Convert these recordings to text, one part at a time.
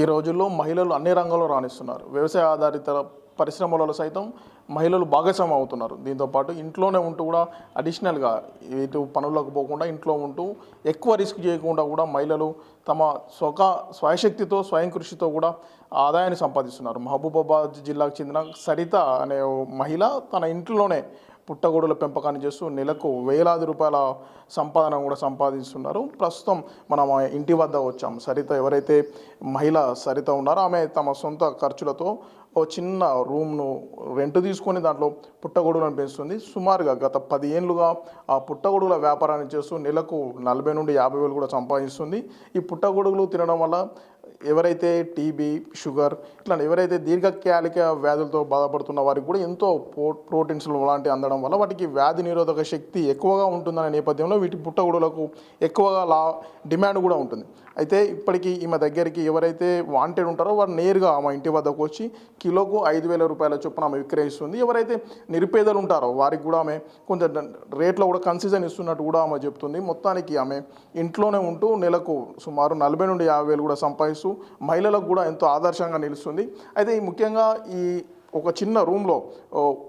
ఈ రోజుల్లో మహిళలు అన్ని రంగాల్లో రాణిస్తున్నారు. వ్యవసాయ ఆధారిత పరిశ్రమలలో సైతం మహిళలు భాగస్వామ్యం అవుతున్నారు. దీంతోపాటు ఇంట్లోనే ఉంటూ కూడా అడిషనల్గా ఇటు పనులకు పోకుండా ఇంట్లో ఉంటూ ఎక్కువ రిస్క్ చేయకుండా కూడా మహిళలు తమ స్వక స్వయశక్తితో స్వయం కృషితో కూడా ఆదాయాన్ని సంపాదిస్తున్నారు. మహబూబాబాద్ జిల్లాకు చెందిన సరిత అనే మహిళ తన ఇంట్లోనే పుట్టగొడుగుల పెంపకాన్ని చేస్తూ నెలకు వేలాది రూపాయల సంపాదన కూడా సంపాదిస్తున్నారు. ప్రస్తుతం మనం ఇంటి వద్ద వచ్చాం. సరిత ఎవరైతే మహిళ సరిత ఉన్నారో ఆమె తమ సొంత ఖర్చులతో ఓ చిన్న రూమ్ను రెంట్ తీసుకొని దాంట్లో పుట్టగొడుగులను పెంచుతుంది. సుమారుగా గత పది ఏళ్ళుగా ఆ పుట్టగొడుగుల వ్యాపారాన్ని చేస్తూ నెలకు నలభై నుండి యాభై వేలు కూడా సంపాదిస్తుంది. ఈ పుట్టగొడుగులు తినడం వల్ల ఎవరైతే టీబీ షుగర్ ఇట్లా ఎవరైతే దీర్ఘకాలిక వ్యాధులతో బాధపడుతున్న వారికి కూడా ఎంతో ప్రో ప్రోటీన్స్ లాంటివి అందడం వల్ల వాటికి వ్యాధి నిరోధక శక్తి ఎక్కువగా ఉంటుందనే నేపథ్యంలో వీటి పుట్టగొడులకు ఎక్కువగా లా డిమాండ్ కూడా ఉంటుంది. అయితే ఇప్పటికీ ఈమె దగ్గరికి ఎవరైతే వాంటెడ్ ఉంటారో వారు నేరుగా ఆమె ఇంటి వద్దకు వచ్చి కిలోకు ఐదు వేల రూపాయల చొప్పున ఆమె విక్రయిస్తుంది. ఎవరైతే నిరుపేదలు ఉంటారో వారికి కూడా ఆమె కొంచెం రేట్లో కూడా కన్సిజన్ ఇస్తున్నట్టు కూడా ఆమె చెప్తుంది. మొత్తానికి ఆమె ఇంట్లోనే ఉంటూ నెలకు సుమారు నలభై నుండి యాభై వేలు కూడా సంపాదిస్తూ మహిళలకు కూడా ఎంతో ఆదర్శంగా నిలుస్తుంది. అయితే ఈ ముఖ్యంగా ఈ ఒక చిన్న రూమ్లో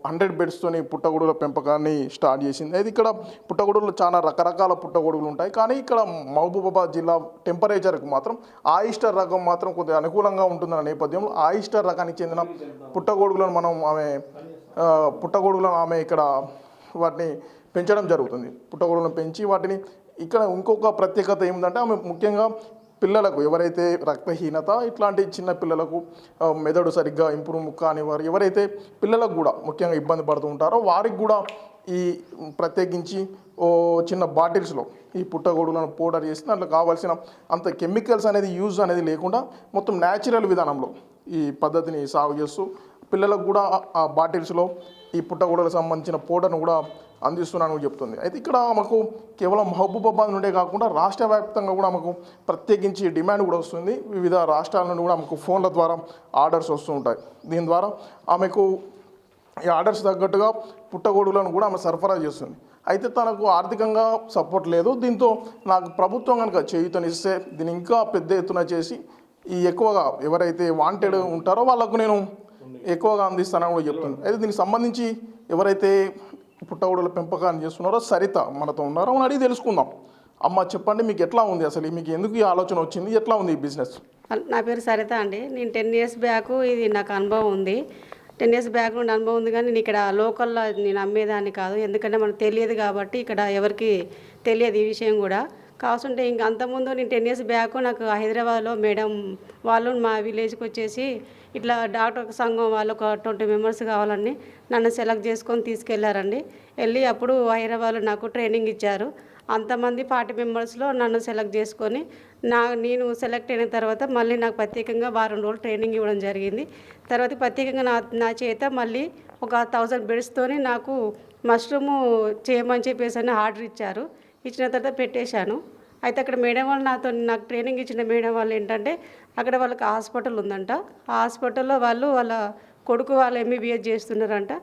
హండ్రెడ్ బెడ్స్తోని పుట్టగొడుగుల పెంపకాన్ని స్టార్ట్ చేసింది. అయితే ఇక్కడ పుట్టగొడుగులు చాలా రకరకాల పుట్టగొడుగులు ఉంటాయి. కానీ ఇక్కడ మహబూబాబాద్ జిల్లా టెంపరేచర్కి మాత్రం ఆయిస్టర్ రకం మాత్రం కొద్దిగా అనుకూలంగా ఉంటుందన్న నేపథ్యంలో ఆయిస్టర్ రకానికి చెందిన పుట్టగొడుగులను మనం ఆమె పుట్టగొడుగులను ఆమె ఇక్కడ వాటిని పెంచడం జరుగుతుంది. పుట్టగొడుగులను పెంచి వాటిని ఇక్కడ ఇంకొక ప్రత్యేకత ఏమిటంటే ఆమె ముఖ్యంగా పిల్లలకు ఎవరైతే రక్తహీనత ఇట్లాంటి చిన్న పిల్లలకు మెదడు సరిగ్గా ఇంప్రూవ్ కాని వారు ఎవరైతే పిల్లలకు కూడా ముఖ్యంగా ఇబ్బంది పడుతూ ఉంటారో వారికి కూడా ఈ ప్రత్యేకించి ఓ చిన్న బాటిల్స్లో ఈ పుట్టగొడుగులను పౌడర్ చేసి దాంట్లో కావాల్సిన అంత కెమికల్స్ అనేది యూజ్ అనేది లేకుండా మొత్తం న్యాచురల్ విధానంలో ఈ పద్ధతిని సాగు చేస్తూ పిల్లలకు కూడా ఆ- ఆ బాటిల్స్లో ఈ పుట్టగొడుగులకు సంబంధించిన పౌడర్ను కూడా అందిస్తున్నాను చెప్తుంది. అయితే ఇక్కడ మాకు కేవలం మహబూబాబాద్ నుండే కాకుండా రాష్ట్ర వ్యాప్తంగా కూడా మాకు ప్రత్యేకించి డిమాండ్ కూడా వస్తుంది. వివిధ రాష్ట్రాల నుండి కూడా మాకు ఫోన్ల ద్వారా ఆర్డర్స్ వస్తూ ఉంటాయి. దీని ద్వారా ఆమెకు ఈ ఆర్డర్స్ తగ్గట్టుగా పుట్టగొడుగులను కూడా ఆమె సరఫరా చేస్తుంది. అయితే తనకు ఆర్థికంగా సపోర్ట్ లేదు. దీంతో నాకు ప్రభుత్వం కనుక చేయుతనిస్తే దీన్ని ఇంకా పెద్ద ఎత్తున చేసి ఈ ఎక్కువగా ఎవరైతే వాంటెడ్ ఉంటారో వాళ్ళకు నేను ఎక్కువగా అందిస్తానని కూడా చెప్తుంది. అయితే దీనికి సంబంధించి ఎవరైతే పుట్టగొడుల పెంపకాన్ని చేస్తున్నారో సరిత మనతో ఉన్నారో అని అడిగి తెలుసుకుందాం. అమ్మ చెప్పండి మీకు ఎట్లా ఉంది అసలు? మీకు ఎందుకు ఈ ఆలోచన వచ్చింది? ఎట్లా ఉంది ఈ బిజినెస్? నా పేరు సరిత అండి. నేను టెన్ ఇయర్స్ బ్యాక్ ఇది నాకు అనుభవం ఉంది. టెన్ ఇయర్స్ బ్యాక్ నుండి అనుభవం ఉంది కానీ నేను ఇక్కడ లోకల్లో నేను అమ్మేదాన్ని కాదు. ఎందుకంటే మనకు తెలియదు కాబట్టి ఇక్కడ ఎవరికి తెలియదు ఈ విషయం కూడా. కాసుంటే ఇంక అంతకుముందు నేను టెన్ ఇయర్స్ బ్యాక్ నాకు హైదరాబాద్లో మేడం వాళ్ళు మా విలేజ్కి వచ్చేసి ఇట్లా డాక్టర్ సంఘం వాళ్ళు ఒక ట్వంటీ మెంబర్స్ కావాలని నన్ను సెలెక్ట్ చేసుకొని తీసుకెళ్ళారండి. వెళ్ళి అప్పుడు హైదరాబాద్లో నాకు ట్రైనింగ్ ఇచ్చారు. అంతమంది ఫార్టీ మెంబర్స్లో నన్ను సెలెక్ట్ చేసుకొని నా నేను సెలెక్ట్ అయిన తర్వాత మళ్ళీ నాకు ప్రత్యేకంగా వారం రోజులు ట్రైనింగ్ ఇవ్వడం జరిగింది. తర్వాత ప్రత్యేకంగా నా నా చేత మళ్ళీ ఒక థౌజండ్ బెడ్స్తోని నాకు మష్రూము చేయమని చెప్పేసి అని ఆర్డర్ ఇచ్చారు. ఇచ్చిన తర్వాత పెట్టేశాను. అయితే అక్కడ మేడం వాళ్ళు నాతో నాకు ట్రైనింగ్ ఇచ్చిన మేడం వాళ్ళు ఏంటంటే అక్కడ వాళ్ళకి హాస్పిటల్ ఉందంట. ఆ హాస్పిటల్లో వాళ్ళు వాళ్ళ కొడుకు వాళ్ళు ఎంబీబీఎస్ చేస్తున్నారంట.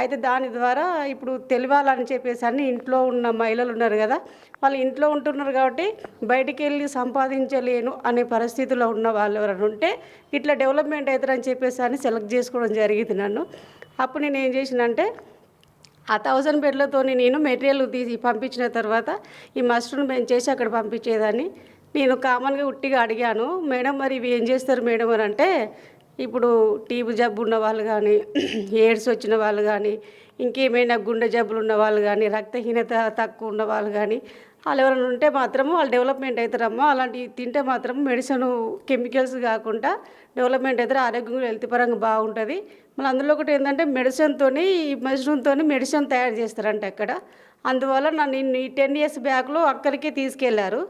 అయితే దాని ద్వారా ఇప్పుడు తెలియాలని చెప్పేసి అని ఇంట్లో ఉన్న మహిళలు ఉన్నారు కదా వాళ్ళు ఇంట్లో ఉంటున్నారు కాబట్టి బయటికి వెళ్ళి సంపాదించలేను అనే పరిస్థితిలో ఉన్న వాళ్ళు ఎవరైనా ఉంటే ఇట్లా డెవలప్మెంట్ అవుతారని చెప్పేసి అని సెలెక్ట్ చేసుకోవడం జరిగింది నన్ను. అప్పుడు నేను ఏం చేసినంటే ఆ థౌజండ్ బెడ్లతో నేను మెటీరియల్ తీసి పంపించిన తర్వాత ఈ మష్రూమ్ మేము చేసి అక్కడ పంపించేదాన్ని. నేను కామన్గా ఉట్టిగా అడిగాను మేడం మరి ఇవి ఏం చేస్తారు మేడం? అని అంటే ఇప్పుడు టీబీ జబ్బు ఉన్న వాళ్ళు కానీ ఎయిడ్స్ వచ్చిన వాళ్ళు కానీ ఇంకేమైనా గుండె జబ్బులు ఉన్న వాళ్ళు కానీ రక్తహీనత తక్కువ ఉన్న వాళ్ళు కానీ వాళ్ళు ఎవరైనా ఉంటే మాత్రము వాళ్ళు డెవలప్మెంట్ అవుతారమ్మా. అలాంటివి తింటే మాత్రం మెడిసిన్ కెమికల్స్ కాకుండా డెవలప్మెంట్ అవుతారు. ఆరోగ్యం హెల్త్ పరంగా బాగుంటుంది. మళ్ళీ అందులో ఒకటి ఏంటంటే మెడిసిన్తో ఈ మష్రూమ్తో మెడిసిన్ తయారు చేస్తారంట అక్కడ. అందువల్ల నన్ను ఈ టెన్ ఇయర్స్ బ్యాక్లో అక్కడికే తీసుకెళ్ళారు.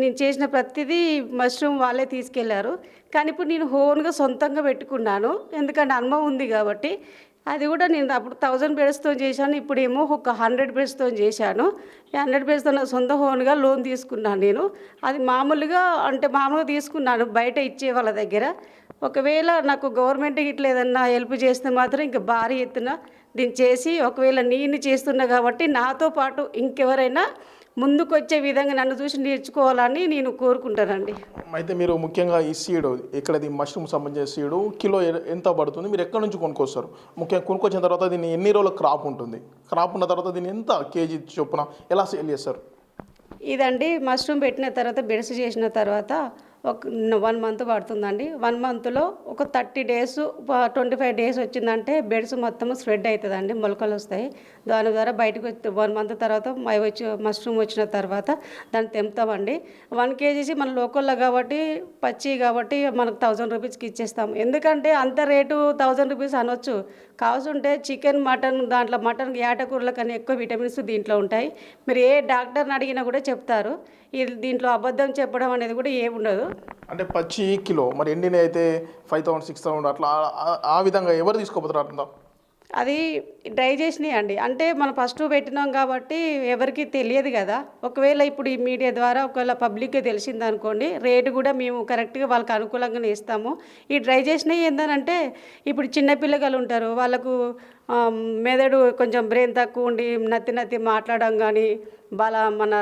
నేను చేసిన ప్రతిదీ మష్రూమ్ వాళ్ళే తీసుకెళ్ళారు. కానీ ఇప్పుడు నేను హోన్గా సొంతంగా పెట్టుకున్నాను. ఎందుకంటే అనుభవం ఉంది కాబట్టి అది కూడా నేను అప్పుడు థౌజండ్ బెడ్స్తో చేశాను ఇప్పుడేమో ఒక హండ్రెడ్ బెడ్స్తో చేశాను. హండ్రెడ్ బెడ్స్తో నా సొంత హోన్గా లోన్ తీసుకున్నాను నేను. అది మామూలుగా అంటే మామూలుగా తీసుకున్నాను బయట ఇచ్చే వాళ్ళ దగ్గర. ఒకవేళ నాకు గవర్నమెంట్ ఇట్లా ఏదన్నా హెల్ప్ చేస్తే మాత్రం ఇంకా భారీ ఎత్తున దీన్ని చేసి ఒకవేళ నేను చేస్తున్నా కాబట్టి నాతో పాటు ఇంకెవరైనా ముందుకు వచ్చే విధంగా నన్ను చూసి నేర్చుకోవాలని నేను కోరుకుంటానండి. అయితే మీరు ముఖ్యంగా ఈ సీడ్ ఇక్కడది మష్రూమ్ సంబంధించిన సీడు కిలో ఎంత పడుతుంది? మీరు ఎక్కడి నుంచి కొనుక్కొస్తారు? ముఖ్యంగా కొనుక్కొచ్చిన తర్వాత దీన్ని ఎన్ని రోజుల క్రాప్ ఉంటుంది? క్రాప్ ఉన్న తర్వాత దీన్ని ఎంత కేజీ చొప్పున ఎలా సేల్ చేస్తారు? ఇదండి మష్రూమ్ పెట్టిన తర్వాత బెడ్స్ చేసిన తర్వాత ఒక వన్ మంత్ పడుతుందండి. వన్ మంత్లో ఒక thirty days twenty five days వచ్చిందంటే బెడ్స్ మొత్తం స్ప్రెడ్ అవుతుందండి మొలకలు వస్తాయి. దాని ద్వారా బయటకు వచ్చి వన్ మంత్ తర్వాత మై వచ్చి మష్రూమ్ వచ్చిన తర్వాత దాన్ని తెంపుతామండి. వన్ కేజీసి మన లోకల్లో కాబట్టి పచ్చి కాబట్టి మనకు థౌజండ్ రూపీస్కి ఇచ్చేస్తాం ఎందుకంటే అంత రేటు థౌజండ్ రూపీస్ అనొచ్చు. కావాల్సింటే చికెన్ మటన్ దాంట్లో మటన్ ఏటకూరల కన్నా ఎక్కువ విటమిన్స్ దీంట్లో ఉంటాయి. మీరు ఏ డాక్టర్ని అడిగినా కూడా చెప్తారు. దీంట్లో అబద్ధం చెప్పడం అనేది కూడా ఏమి ఉండదు. అంటే పచ్చి కిలో మరి ఎండిన అయితే ఫైవ్ థౌసండ్ సిక్స్ థౌసండ్ అట్లా ఆ- విధంగా ఎవరు తీసుకోపోతారు అట్లా అది డ్రై చేసినాయి అండి. అంటే మనం ఫస్ట్ పెట్టినాం కాబట్టి ఎవరికి తెలియదు కదా. ఒకవేళ ఇప్పుడు ఈ మీడియా ద్వారా ఒకవేళ పబ్లిక్గా తెలిసింది అనుకోండి రేటు కూడా మేము కరెక్ట్గా వాళ్ళకి అనుకూలంగానే ఇస్తాము. ఈ డ్రై చేసినవి ఏంటంటే ఇప్పుడు చిన్న పిల్లగాలు ఉంటారు వాళ్ళకు మెదడు కొంచెం బ్రెయిన్ తక్కువ ఉండి నత్తి నత్తి మాట్లాడడం కానీ బల మన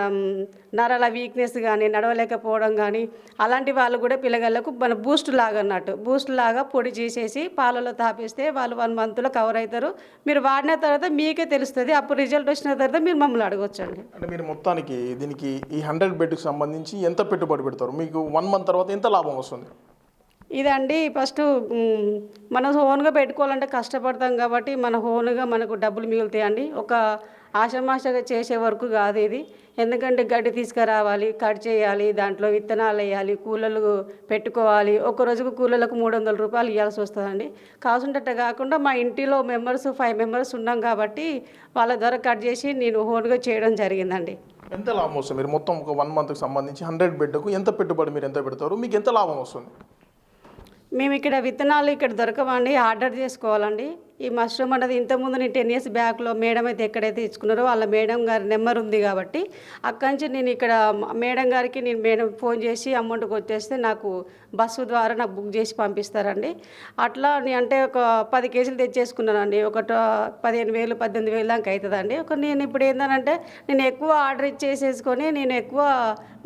నరాల వీక్నెస్ కానీ నడవలేకపోవడం కానీ అలాంటి వాళ్ళు కూడా పిల్లగాళ్ళకు మన బూస్ట్ లాగా అన్నట్టు. బూస్ట్ లాగా పొడి చేసేసి పాలలో తాపిస్తే వాళ్ళు వన్ మంత్లో కవర్ అవుతారు మీరు వాడిన తర్వాత మీకే తెలుస్తుంది. అప్పుడు రిజల్ట్ వచ్చిన తర్వాత మీరు మమ్మల్ని అడగొచ్చండి. అంటే మీరు మొత్తానికి దీనికి ఈ హండ్రెడ్ బెడ్కి సంబంధించి ఎంత పెట్టుబడి పెడతారు? మీకు వన్ మంత్ తర్వాత ఎంత లాభం వస్తుంది? ఇదండి ఫస్ట్ మనం ఓన్గా పెట్టుకోవాలంటే కష్టపడతాం కాబట్టి మన ఓన్గా మనకు డబ్బులు మిగులుతాయండి. ఒక ఆషమాషగా చేసే వరకు కాదు ఇది. ఎందుకంటే గడ్డి తీసుకురావాలి కట్ చేయాలి దాంట్లో విత్తనాలు వేయాలి కూలలు పెట్టుకోవాలి. ఒక రోజుకు కూలలకు మూడు వందల రూపాయలు ఇవ్వాల్సి వస్తుందండి. కావాల్సినట్టు కాకుండా మా ఇంటిలో మెంబర్స్ ఫైవ్ మెంబర్స్ ఉన్నాం కాబట్టి వాళ్ళ ద్వారా కట్ చేసి నేను ఓన్గా చేయడం జరిగిందండి. ఎంత లాభం వస్తుంది? మీరు మొత్తం ఒక వన్ మంత్కి సంబంధించి హండ్రెడ్ బెడ్కు ఎంత పెట్టుబడి మీరు ఎంత పెడతారు? మీకు ఎంత లాభం వస్తుంది? మేము ఇక్కడ విత్తనాలు ఇక్కడ దొరకవండి ఆర్డర్ చేసుకోవాలండి. ఈ మష్రూమ్ అనేది ఇంతకుముందు నేను టెన్ ఇయర్స్ బ్యాక్లో మేడం అయితే ఎక్కడైతే ఇచ్చుకున్నారో వాళ్ళ మేడం గారి నెంబర్ ఉంది కాబట్టి అక్కడి నుంచి నేను ఇక్కడ మేడం గారికి నేను మేడం ఫోన్ చేసి అమౌంట్ కొట్టేస్తే నాకు బస్సు ద్వారా నాకు బుక్ చేసి పంపిస్తారండి. అట్లా నేను అంటే ఒక పది కేజీలు తెచ్చేసుకున్నానండి. ఒక పదిహేను వేలు పద్దెనిమిది వేలు దాకా అవుతుందండి ఒక నేను ఇప్పుడు ఏంటంటే నేను ఎక్కువ ఆర్డర్ ఇచ్చేసేసుకొని నేను ఎక్కువ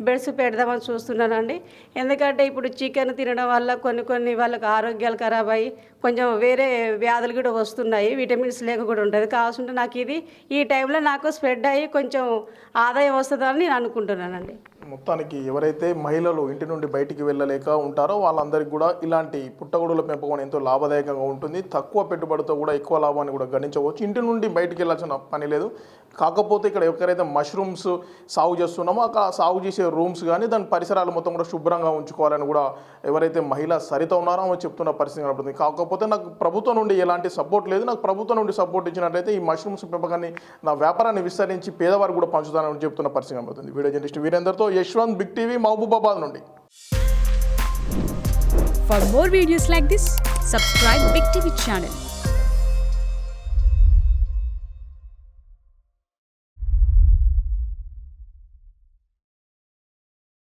బెడ్స్ పెడదామని చూస్తున్నానండి. ఎందుకంటే ఇప్పుడు చికెన్ తినడం వల్ల కొన్ని కొన్ని వాళ్ళకి ఆరోగ్యాలు ఖరాబ్ అయ్యి కొంచెం వేరే వ్యాధులు కూడా వస్తున్నాయి విటమిన్స్ లేక కూడా ఉంటుంది. కావాల్సింటే నాకు ఇది ఈ టైంలో నాకు స్ప్రెడ్ అయ్యి కొంచెం ఆదాయం వస్తుందని నేను అనుకుంటున్నానండి. మొత్తానికి ఎవరైతే మహిళలు ఇంటి నుండి బయటికి వెళ్ళలేక ఉంటారో వాళ్ళందరికీ కూడా ఇలాంటి పుట్టగొడుగుల పెంపకం ఎంతో లాభదాయకంగా ఉంటుంది. తక్కువ పెట్టుబడితో కూడా ఎక్కువ లాభాన్ని కూడా గణించవచ్చు. ఇంటి నుండి బయటికి వెళ్ళాల్సిన పని లేదు. కాకపోతే ఇక్కడ ఎవరైతే మష్రూమ్స్ సాగు చేస్తున్నామో ఆ సాగు చేసే రూమ్స్ కానీ దాని పరిసరాలు మొత్తం కూడా శుభ్రంగా ఉంచుకోవాలని కూడా ఎవరైతే మహిళ సరిత ఉన్నారో ఆమె చెప్తున్న పరిస్థితి కనబడుతుంది. కాకపోతే నాకు ప్రభుత్వం నుండి ఎలాంటి సపోర్ట్ లేదు. నాకు ప్రభుత్వం నుండి సపోర్ట్ ఇచ్చినట్లయితే ఈ మష్రూమ్స్ పెంపకాన్ని నా వ్యాపారాన్ని విస్తరించి పేదవారు కూడా పంచుతానని చెప్తున్న పరిస్థితి కనబడుతుంది. వీడియో జర్నలిస్ట్ వీరేందర్తో యశ్వంత్ బిగ్ టీవీ మహబూబాబాద్ నుండి. For more videos like this, subscribe Big TV channel.